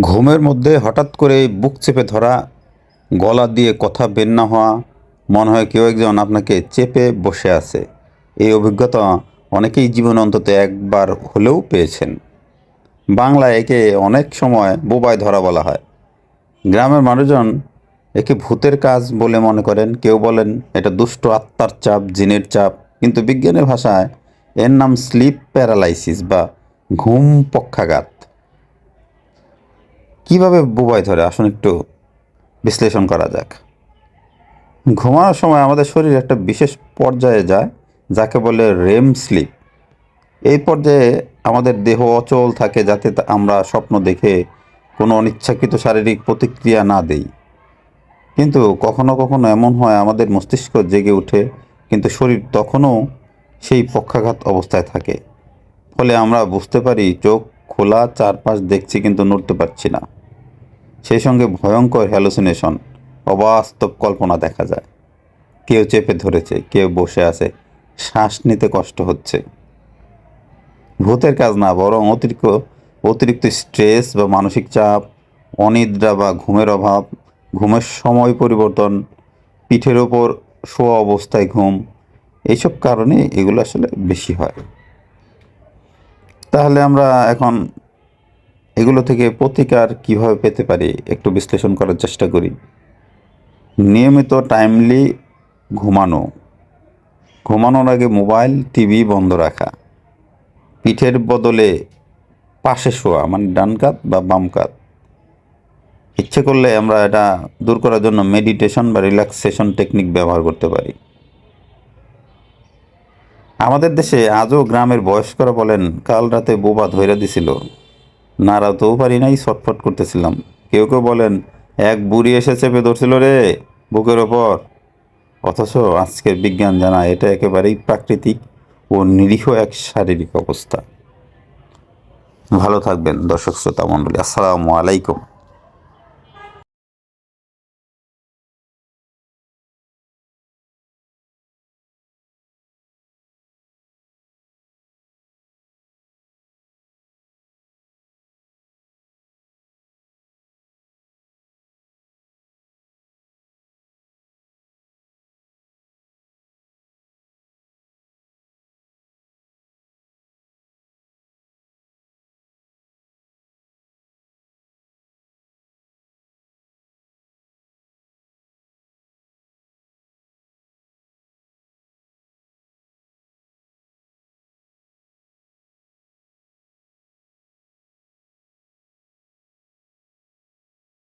ঘুমের মধ্যে হঠাৎ করে বুক চেপে ধরা, গলা দিয়ে কথা বের না হওয়া, মনে হয় কেউ একজন আপনাকে চেপে বসে আছে। এই অভিজ্ঞতা অনেকেই জীবনে অন্তত একবার হলেও পেয়েছেন। বাংলায় একে অনেক সময় বোবায় ধরা বলা হয়। গ্রামের মানুষজন একে ভূতের কাজ বলে মনে করেন। কেউ বলেন এটা দুষ্ট আত্মার চাপ, জিনের চাপ। কিন্তু বিজ্ঞানের ভাষায় এর নাম স্লিপ প্যারালাইসিস বা ঘুম পক্ষাঘাত। কীভাবে বোবায় ধরে? আসুন একটু বিশ্লেষণ করা যাক। ঘুমানোর সময় আমাদের শরীর একটা বিশেষ পর্যায়ে যায়, যাকে বলে রেম স্লিপ এই পর্যায়ে আমাদের দেহ অচল থাকে যাতে আমরা স্বপ্ন দেখে কোনো অনিচ্ছাকৃত শারীরিক প্রতিক্রিয়া না দেই। কিন্তু কখনো কখনো এমন হয়, আমাদের মস্তিষ্ক জেগে ওঠে, কিন্তু শরীর তখনও সেই পক্ষাঘাত অবস্থায় থাকে। ফলে আমরা বুঝতে পারি চোখ খোলা, চারপাশ দেখছি কিন্তু নড়তে পারছি না। সেই সঙ্গে ভয়ঙ্কর হ্যালুসিনেশন অবাস্তব কল্পনা দেখা যায়। কেউ চেপে ধরেছে, কেউ বসে আছে, শ্বাস নিতে কষ্ট হচ্ছে। ভূতের কাজ না, বরং অতিরিক্ত অতিরিক্ত স্ট্রেস বা মানসিক চাপ, অনিদ্রা বা ঘুমের অভাব, ঘুমের সময় পরিবর্তন, পিঠের ওপর শোয়া অবস্থায় ঘুম এইসব কারণে এগুলো আসলে বেশি হয়। তাহলে আমরা এখন এগুলো থেকে প্রতিকার কীভাবে পেতে পারি একটু বিশ্লেষণ করার চেষ্টা করি। নিয়মিত টাইমলি ঘুমানো। ঘুমানোর আগে মোবাইল টিভি বন্ধ রাখা। পিঠের বদলে পাশে শোয়া মানে ডান কাত বা বাম কাত। ইচ্ছে করলে আমরা এটা দূর করার জন্য মেডিটেশন বা রিল্যাক্সেশন টেকনিক ব্যবহার করতে পারি। আমাদের দেশে আজও গ্রামের বয়স্করা বলেন, কাল রাতে বোবা ধৈরা দিছিল। নাড়াতেও পারি নাই ছটফট করতেছিলাম। কেউ কেউ বলেন, এক বুড়ি এসে চেপে ধরছিল রে বুকের ওপর। অথচ আজকের বিজ্ঞান জানা, এটা একেবারেই প্রাকৃতিক ও নিরীহ এক শারীরিক অবস্থা। ভালো থাকবেন দর্শক শ্রোতা মণ্ডলী, আসসালামু আলাইকুম।